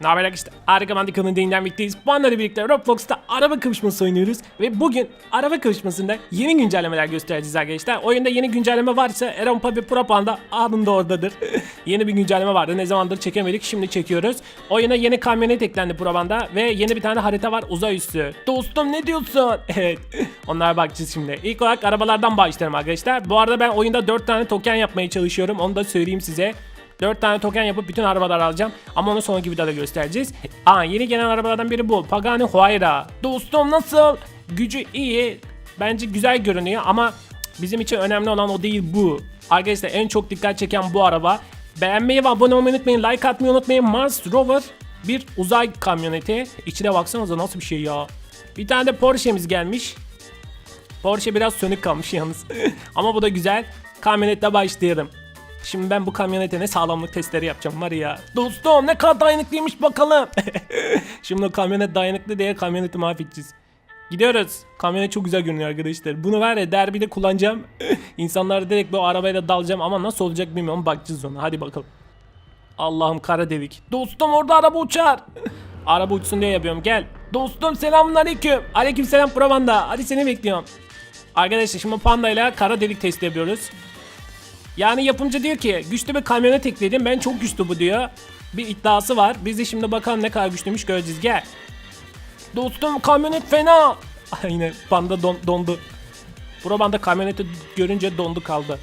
Ne haber arkadaşlar? Harika Bandika'nın değinden birlikteyiz. Bu anları birlikte Roblox'ta araba kavuşması oynuyoruz. Ve bugün araba kavuşmasında yeni güncellemeler göstereceğiz arkadaşlar. Oyunda yeni güncelleme varsa Eren Papi Pro Panda anında oradadır. yeni bir güncelleme vardı. Ne zamandır çekemedik. Şimdi çekiyoruz. Oyuna yeni kamyonet eklendi Pro Panda. Ve yeni bir tane harita var uzay üstü. Dostum ne diyorsun? Evet. Onlara bakacağız şimdi. İlk olarak arabalardan başlayalım arkadaşlar. Bu arada ben oyunda 4 tane token yapmaya çalışıyorum. Onu da söyleyeyim size. 4 tane token yapıp bütün arabaları alacağım. Ama onu sonraki videoda göstereceğiz. Aa yeni gelen arabalardan biri bu. Pagani Huayra. Dostum nasıl? Gücü iyi. Bence güzel görünüyor ama bizim için önemli olan o değil bu. Arkadaşlar en çok dikkat çeken bu araba. Beğenmeyi ve abone olmayı unutmayın. Like atmayı unutmayın. Mars Rover bir uzay kamyoneti. İçine baksanıza nasıl bir şey ya. Bir tane de Porsche'miz gelmiş. Porsche biraz sönük kalmış yalnız. Ama bu da güzel. Kamyonette başlayalım. Şimdi ben bu kamyonete ne sağlamlık testleri yapacağım var ya. Dostum ne kadar dayanıklıymış bakalım. Şimdi o kamyonet dayanıklı diye kamyoneti mahvedeceğiz. Gidiyoruz. Kamyonet çok güzel görünüyor arkadaşlar. Bunu var ya derbide kullanacağım. İnsanlara direkt bu arabayla dalacağım ama nasıl olacak bilmiyorum. Bakacağız ona. Hadi bakalım. Allah'ım kara delik. Dostum orada araba uçar. araba uçsun diye yapıyorum. Gel. Dostum selamun aleyküm. Selam Provanda. Hadi seni bekliyorum. Arkadaşlar şimdi panda ile kara delik testi yapıyoruz. Yani yapımcı diyor ki güçlü bir kamyonet ekledim ben çok güçlü bu diyor. Bir iddiası var. Biz de şimdi bakalım ne kadar güçlüymüş göreceğiz gel. Dostum kamyonet fena. Aynen panda don, dondu. Bro banda kamyoneti görünce dondu kaldı.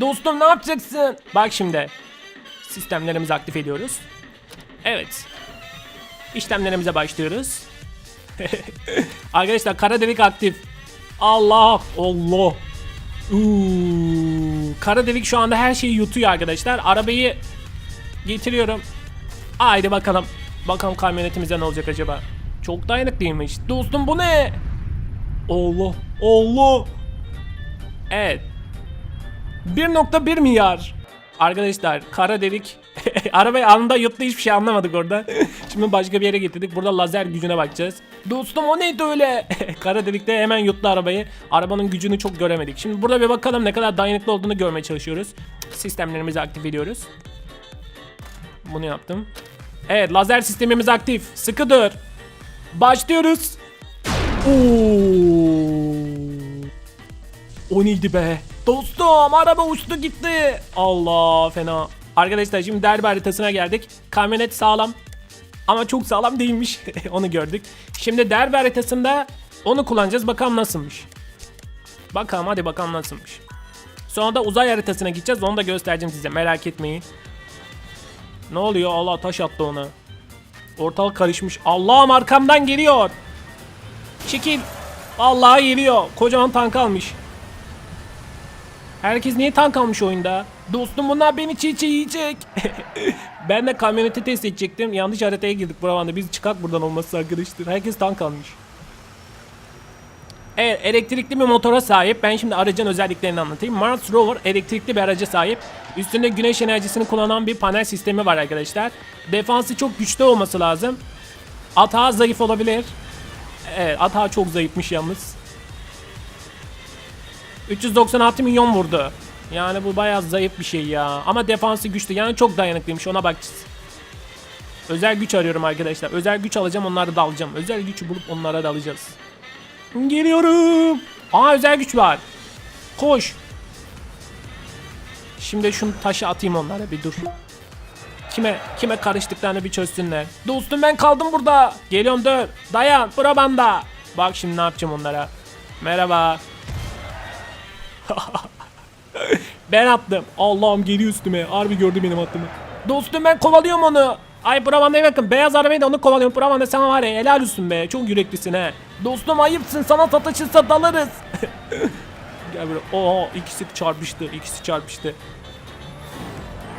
Dostum ne yapacaksın? Bak şimdi. Sistemlerimizi aktif ediyoruz. Evet. İşlemlerimize başlıyoruz. Arkadaşlar kara delik aktif. Allah Allah. Uuu, kara delik şu anda her şeyi yutuyor arkadaşlar. Arabayı getiriyorum. Haydi bakalım. Bakalım kamyonetimize ne olacak acaba? Çok dayanıklıymış. Dostum bu ne? Allah. Allah. Evet. 1.1 milyar. Arkadaşlar kara delik. Arabayı anında yuttu hiçbir şey anlamadık orada. Şimdi başka bir yere getirdik. Burada lazer gücüne bakacağız. Dostum o neydi öyle? kara delikte hemen yuttu arabayı. Arabanın gücünü çok göremedik. Şimdi burada bir bakalım ne kadar dayanıklı olduğunu görmeye çalışıyoruz. Sistemlerimizi aktif ediyoruz. Bunu yaptım. Evet lazer sistemimiz aktif. Sıkı dur. Başlıyoruz. Oo. O neydi be? Dostum araba uçtu gitti. Allah fena. Arkadaşlar şimdi derbi haritasına geldik. Kamyonet sağlam. Ama çok sağlam değilmiş. onu gördük. Şimdi derbi haritasında onu kullanacağız. Bakalım nasılmış. Bakalım hadi bakalım nasılmış. Sonra da uzay haritasına gideceğiz. Onu da göstereceğim size merak etmeyin. Ne oluyor? Allah taş attı ona. Ortalık karışmış. Allah'ım arkamdan geliyor. Çekil. Vallahi geliyor. Kocaman tank almış. Herkes niye tank almış oyunda? Dostum bunlar beni çiğ çiğ yiyecek. ben de kamyoneti test edecektim. Yanlış haritaya girdik buramanda. Biz çıkak buradan olması arkadaşlar. Herkes tank almış. Evet elektrikli bir motora sahip. Ben şimdi aracın özelliklerini anlatayım. Mars Rover elektrikli bir araca sahip. Üstünde güneş enerjisini kullanan bir panel sistemi var arkadaşlar. Defansı çok güçlü olması lazım. Atağı zayıf olabilir. Evet atağı çok zayıfmış yalnız. 396 milyon vurdu. Yani bu bayağı zayıf bir şey ya. Ama defansı güçlü. Yani çok dayanıklıymış. Ona bakacağız. Özel güç arıyorum arkadaşlar. Özel güç alacağım onları da alacağım. Özel gücü bulup onlara da alacağız. Geliyorum. Aa özel güç var. Koş. Şimdi şunu taşı atayım onlara bir dur. Kime kime karıştıklarını bir çözsünler. Dostum ben kaldım burada. Geliyorum dur. Dayan bura banda. Bak şimdi ne yapacağım onlara. Merhaba. ben attım. Allah'ım geliyor üstüme. Harbi gördü benim attığımı. Dostum ben kovalıyorum onu. Ay Bravan'a bakın. Beyaz arabayı da onu kovalıyorum. Bravan'a sana var ya helal olsun be. Çok yüreklisin he. Dostum ayıpsın. Sana sataşırsa dalarız. Gel buraya. Oo ikisi çarpıştı. İkisi çarpıştı.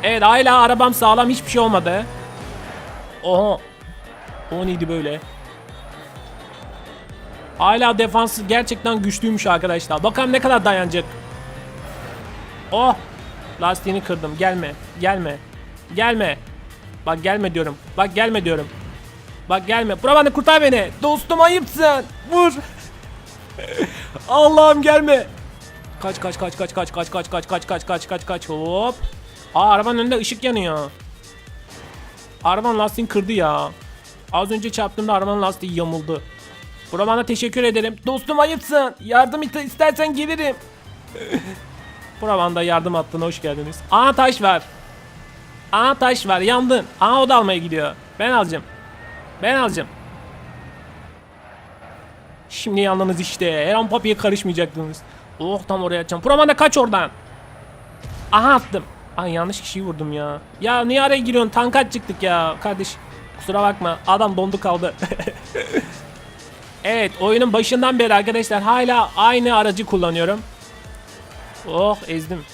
Evet hala arabam sağlam. Hiçbir şey olmadı. Oha. O neydi böyle? Hala defansı gerçekten güçlüymüş arkadaşlar. Bakalım ne kadar dayanacak. Oh! Lastiğini kırdım. Gelme. Gelme. Gelme. Bak gelme diyorum. Bak gelme diyorum. Bak gelme. Burabanı kurtar beni. Dostum ayıpsın. Vur. Allah'ım gelme. Kaç kaç kaç kaç kaç kaç kaç kaç kaç kaç kaç kaç kaç hop. Aa arabanın önünde ışık yanıyor. Arabanın lastiğini kırdı ya. Az önce çarptığımda arabanın lastiği yamuldu. Bura bana teşekkür ederim. Dostum ayıpsın. Yardım iste- istersen gelirim. Bura bana da yardım attığına hoş geldiniz. Aa taş var. Aa taş var yandın. Aa o da almaya gidiyor. Ben alacağım. Ben alacağım. Şimdi yandınız işte. Her an papiye karışmayacaktınız. Oh tam oraya atacağım. Provanda kaç oradan. Aha attım. Ay yanlış kişiyi vurdum ya. Ya niye araya giriyorsun? Tanka çıktık ya kardeş. Kusura bakma. Adam dondu kaldı. evet oyunun başından beri arkadaşlar hala aynı aracı kullanıyorum. Oh ezdim.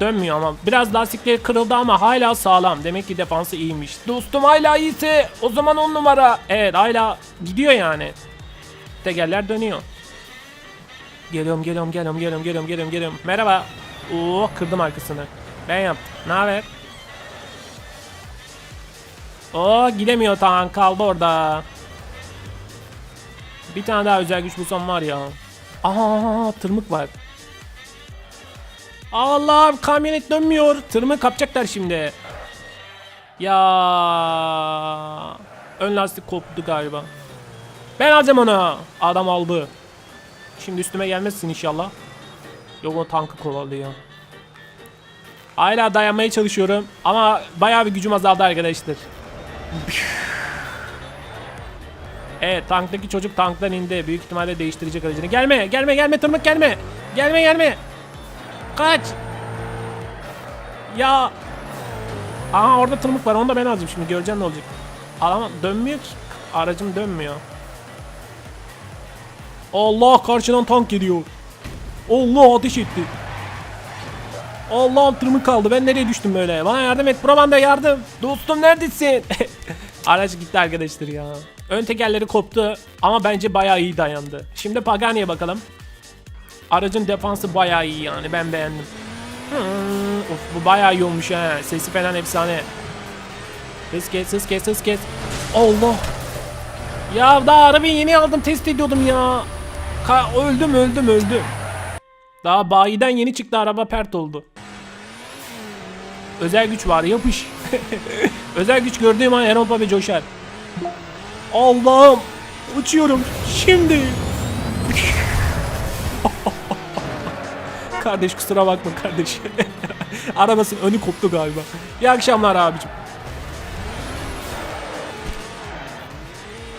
Dönmüyor ama. Biraz lastikleri kırıldı ama hala sağlam. Demek ki defansı iyiymiş. Dostum hala iyiyse o zaman on numara. Evet hala gidiyor yani. Tekerler dönüyor. Geliyorum geliyorum geliyorum geliyorum geliyorum geliyorum geliyorum. Merhaba. Oo kırdım arkasını. Ben yaptım. Ne haber? Oo gidemiyor tank kaldı orada. Bir tane daha özel güç bulsam var ya. Aha tırmık var. Allah'ım kamyonet dönmüyor. Tırmığı kapacaklar şimdi. Ya ön lastik koptu galiba. Ben alacağım onu. Adam aldı. Şimdi üstüme gelmezsin inşallah. Yok o tankı kovalıyor. Hala dayanmaya çalışıyorum ama bayağı bir gücüm azaldı arkadaşlar. Evet tanktaki çocuk tanktan indi. Büyük ihtimalle değiştirecek aracını. Gelme gelme gelme tırmık gelme. Gelme gelme. Kaç. Ya. Aha orada tırmık var onu da ben alacağım şimdi göreceğim ne olacak. Ama dönmüyor ki. Aracım dönmüyor. Allah karşıdan tank geliyor. Allah ateş etti. Allah'ım tırmık kaldı. Ben nereye düştüm böyle? Bana yardım et. Probanda yardım. Dostum neredesin? Araç gitti arkadaşlar ya. Ön tekerleri koptu ama bence bayağı iyi dayandı. Şimdi Pagani'ye bakalım. Aracın defansı bayağı iyi yani. Ben beğendim. Hmm, of, bu bayağı iyi olmuş ha. Sesi falan efsane. Hız kes, hız kes, hız kes. Allah. Ya daha arabayı yeni aldım test ediyordum ya. Ka- öldüm öldüm öldüm. Daha bayiden yeni çıktı araba pert oldu. Özel güç var yapış. Özel güç gördüğüm an Erol Pape coşar. Allah'ım uçuyorum şimdi. kardeş kusura bakma kardeş. Arabasının önü koptu galiba. İyi akşamlar abicim.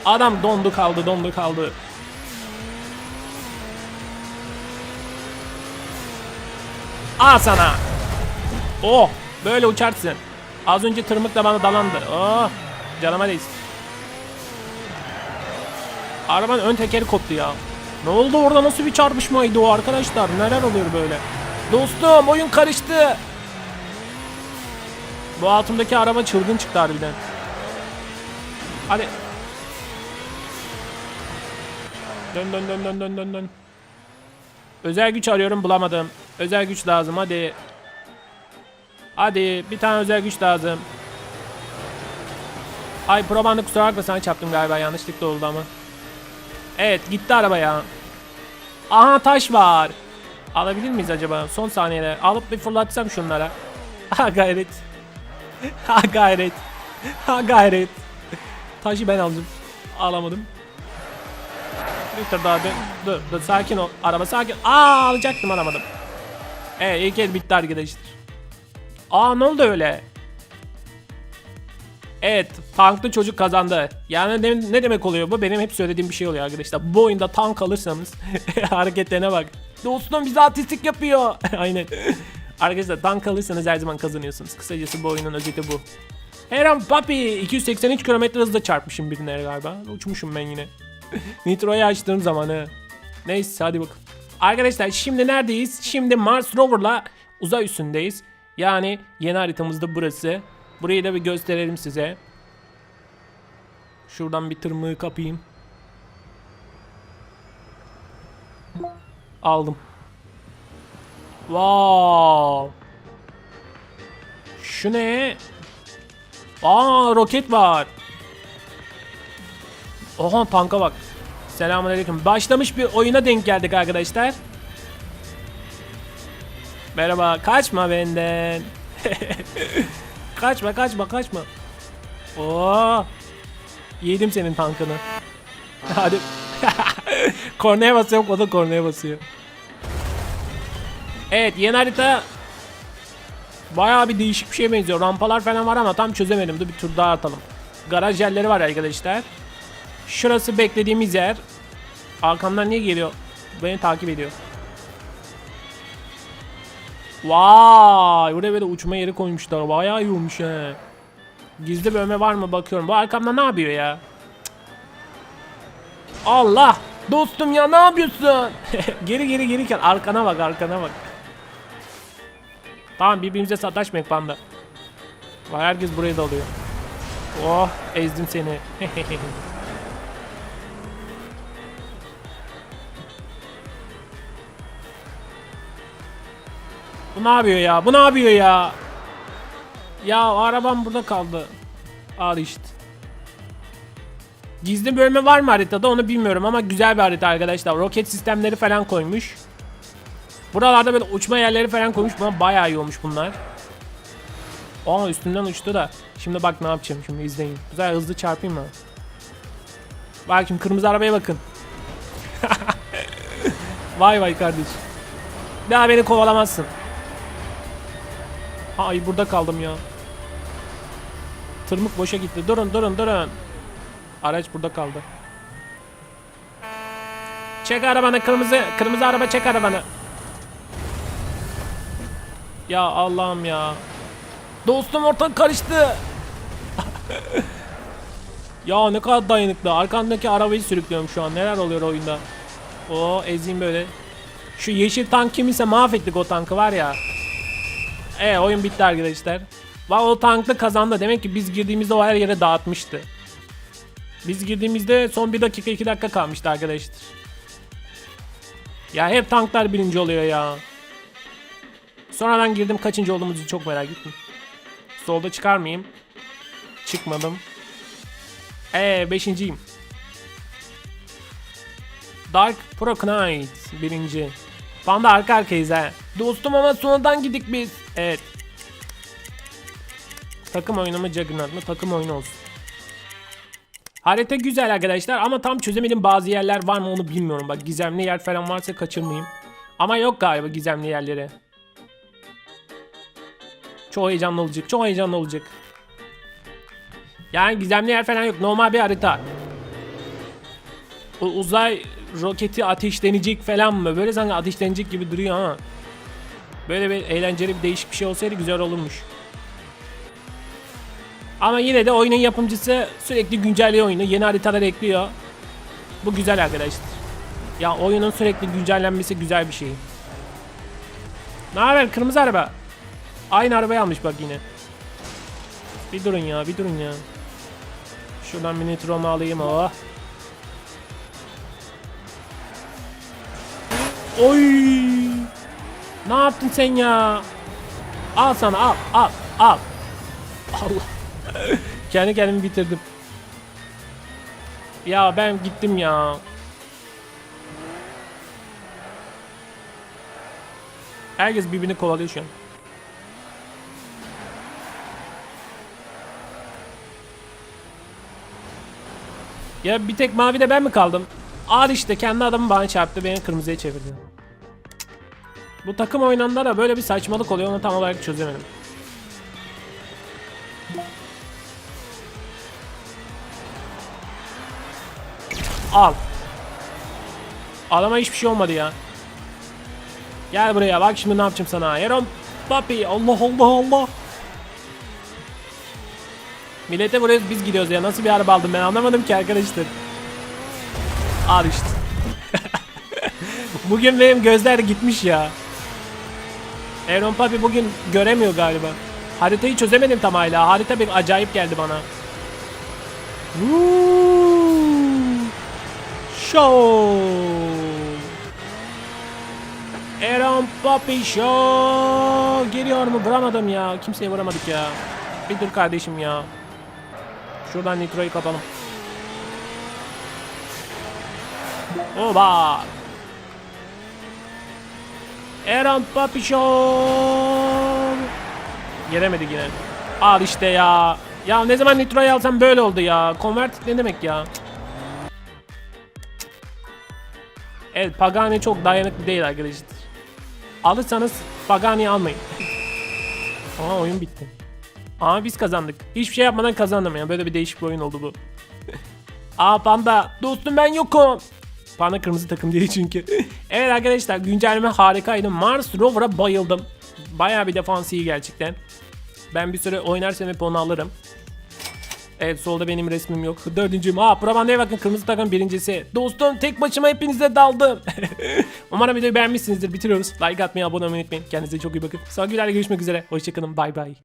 Adam dondu kaldı dondu kaldı. Al sana. Oh böyle uçarsın. Az önce tırmık da bana dalandı. Oh canıma değsin. Arabanın ön tekeri koptu ya. Ne oldu orada nasıl bir çarpışmaydı o arkadaşlar? Neler oluyor böyle? Dostum oyun karıştı. Bu altımdaki araba çılgın çıktı harbiden. Hadi. Dön dön dön dön dön dön dön. Özel güç arıyorum bulamadım. Özel güç lazım hadi. Hadi bir tane özel güç lazım. Ay probandı kusura bakma sana çarptım galiba yanlışlıkla oldu ama. Evet gitti araba ya. Aha taş var. Alabilir miyiz acaba? Son saniyede alıp bir fırlatsam şunlara. Ha gayret. Ha gayret. Ha gayret. Taşı ben aldım. Alamadım. Bir tur daha dön. Dur, dur sakin ol. Araba sakin. Aa alacaktım alamadım. Evet ilk el bitti arkadaşlar. Aa ne oldu öyle? Evet tanklı çocuk kazandı. Yani ne, ne demek oluyor bu? Benim hep söylediğim bir şey oluyor arkadaşlar. Bu oyunda tank alırsanız hareketlerine bak. Dostum bize artistik yapıyor. Aynen. arkadaşlar tank alırsanız her zaman kazanıyorsunuz. Kısacası bu oyunun özeti bu. Her an papi 283 km hızla çarpmışım birine galiba. Uçmuşum ben yine. Nitro'yu açtığım zaman he. Neyse hadi bakalım. Arkadaşlar şimdi neredeyiz? Şimdi Mars Rover'la uzay üstündeyiz. Yani yeni haritamızda burası. Burayı da bir gösterelim size. Şuradan bir tırmığı kapayım. Aldım. Wow. Şu ne? Aa roket var. Oha tanka bak. Selamünaleyküm. Başlamış bir oyuna denk geldik arkadaşlar. Merhaba. Kaçma benden. kaçma kaçma kaçma. Oo. Yedim senin tankını. Hadi. kornaya basıyorum o da kornaya basıyor. Evet yeni harita Bayağı bir değişik bir şey benziyor. Rampalar falan var ama tam çözemedim. Dur bir tur daha atalım. Garaj yerleri var arkadaşlar. Şurası beklediğimiz yer. Arkamdan niye geliyor? Beni takip ediyor. Vay, buraya böyle uçma yeri koymuşlar. Bayağı iyi olmuş he. Gizli bölme var mı bakıyorum. Bu arkamda ne yapıyor ya? Allah! Dostum ya ne yapıyorsun? geri geri geri gel. Arkana bak, arkana bak. Tamam birbirimize sataşmayın panda. Vay herkes burayı da alıyor. Oh ezdim seni. ne yapıyor ya? Bu ne yapıyor ya? Ya arabam burada kaldı. Al işte. Gizli bölme var mı haritada onu bilmiyorum ama güzel bir harita arkadaşlar. Roket sistemleri falan koymuş. Buralarda böyle uçma yerleri falan koymuş. Buna bayağı iyi olmuş bunlar. Aa üstünden uçtu da. Şimdi bak ne yapacağım şimdi izleyin. Güzel hızlı çarpayım mı? Bak şimdi kırmızı arabaya bakın. vay vay kardeş. Daha beni kovalamazsın. Ay burada kaldım ya. Tırmık boşa gitti. Durun durun durun. Araç burada kaldı. Çek arabanı kırmızı kırmızı araba çek arabanı. Ya Allah'ım ya. Dostum ortak karıştı. ya ne kadar dayanıklı. Arkandaki arabayı sürüklüyorum şu an. Neler oluyor oyunda? O ezeyim böyle. Şu yeşil tank kiminse mahvettik o tankı var ya. E oyun bitti arkadaşlar. Va o tankta kazandı. Demek ki biz girdiğimizde o her yere dağıtmıştı. Biz girdiğimizde son bir dakika iki dakika kalmıştı arkadaşlar. Ya hep tanklar birinci oluyor ya. Sonradan girdim kaçıncı olduğumuzu çok merak ettim. Solda çıkar mıyım? Çıkmadım. Eee beşinciyim. Dark Pro Knight birinci. Panda arka arkayız ha. Dostum ama sonradan gidik biz. Evet. Takım oyunu mu Juggernaut mı? Takım oyunu olsun. Harita güzel arkadaşlar ama tam çözemedim bazı yerler var mı onu bilmiyorum. Bak gizemli yer falan varsa kaçırmayayım. Ama yok galiba gizemli yerleri. Çok heyecanlı olacak. Çok heyecanlı olacak. Yani gizemli yer falan yok. Normal bir harita. O uzay roketi ateşlenecek falan mı? Böyle sanki ateşlenecek gibi duruyor ama. Böyle bir eğlenceli bir değişik bir şey olsaydı güzel olurmuş. Ama yine de oyunun yapımcısı sürekli güncelliyor oyunu. Yeni haritalar ekliyor. Bu güzel arkadaşlar. Ya oyunun sürekli güncellenmesi güzel bir şey. Ne haber kırmızı araba? Aynı arabayı almış bak yine. Bir durun ya, bir durun ya. Şuradan bir nitromu alayım oh. Oy! Ne yaptın sen ya? Al sana al, al, al. Allah. Kendi kendimi bitirdim. Ya ben gittim ya. Herkes birbirini kovalıyor şu an. Ya bir tek mavi de ben mi kaldım? Al işte kendi adamı bana çarptı beni kırmızıya çevirdi. Bu takım oynanında da böyle bir saçmalık oluyor onu tam olarak çözemedim. Al. Adama hiçbir şey olmadı ya. Gel buraya bak şimdi ne yapacağım sana. Aaron Papi Allah Allah Allah. Millete buraya biz gidiyoruz ya. Nasıl bir araba aldım ben anlamadım ki arkadaşlar. Al işte. bugün benim gözler gitmiş ya. Aaron Papi bugün göremiyor galiba. Haritayı çözemedim tam hala. Harita bir acayip geldi bana. Show. Aaron Papi Show. Geliyor mu? Vuramadım ya. Kimseye vuramadık ya. Bir dur kardeşim ya. Şuradan nitroyu katalım. Oba. Aaron Papi Show. Gelemedik yine. Al işte ya. Ya ne zaman Nitro'yu alsam böyle oldu ya. Convert ne demek ya? Evet Pagani çok dayanıklı değil arkadaşlar. Alırsanız Pagani'yi almayın. Aa oyun bitti. Aa biz kazandık. Hiçbir şey yapmadan kazandım ya. Böyle bir değişik bir oyun oldu bu. Aa panda. Dostum ben yokum. Panda kırmızı takım değil çünkü. evet arkadaşlar güncelleme harikaydı. Mars Rover'a bayıldım. Bayağı bir defans iyi gerçekten. Ben bir süre oynarsam hep onu alırım. Evet solda benim resmim yok. Dördüncüyüm. Aa Probanda'ya bakın kırmızı takım birincisi. Dostum tek başıma hepinize daldım. Umarım videoyu beğenmişsinizdir. Bitiriyoruz. Like atmayı, abone olmayı unutmayın. Kendinize çok iyi bakın. Sonraki videoda görüşmek üzere. Hoşçakalın. Bay bay.